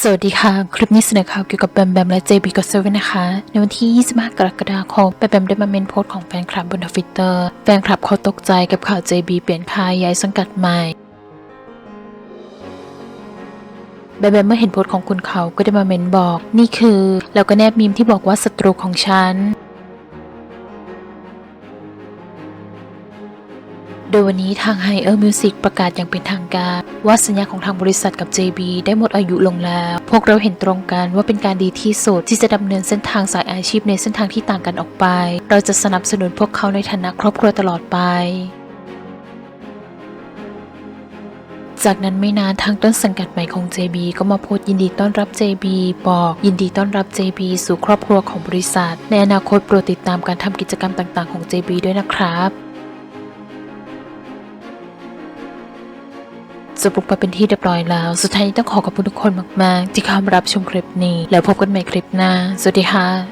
สวัสดีค่ะ คลิปนี้เสนอข่าวเกี่ยวกับแบมแบมและ JB g o s e v e n นะคะ ในวันที่ 25 กรกฎาคมแบมแบมได้มาเมนโพสต์ของแฟนคลับบนทวิตเตอร์แฟนคลับเขาตกใจกับข่าว JB เปลี่ยนค่ายย้ายสังกัดใหม่แบมแบมเมื่อเห็นโพสต์ของคุณเขาก็ได้มาเมนบอก นี่คือแล้วก็แนบมีมที่บอกว่าศัตรูของฉัน โดยวันนี้ทาง Higher Music ประกาศอย่างเป็นทางการ ว่าสัญญาของทางบริษัทกับ JB ได้หมดอายุลงแล้ว พวกเราเห็นตรงกันว่าเป็นการดีที่สุดที่จะดำเนินเส้นทางสายอาชีพในเส้นทางที่ต่างกันออกไป เราจะสนับสนุนพวกเขาในฐานะครอบครัวตลอดไปจากนั้นไม่นานทางต้นสังกัดใหม่ของ JB ก็มาโพสต์ยินดีต้อนรับ JB บอก ยินดีต้อนรับ JB สู่ครอบครัวของบริษัท ในอนาคตโปรดติดตามการทำกิจกรรมต่างๆของ JB ด้วยนะครับ จบลงไปเป็นที่เรียบร้อยแล้ว สุดท้ายนี้ต้องขอขอบคุณทุกคนมาก ๆ ที่เข้ามารับชมคลิปนี้ แล้วพบกันใหม่คลิปหน้า สวัสดีค่ะ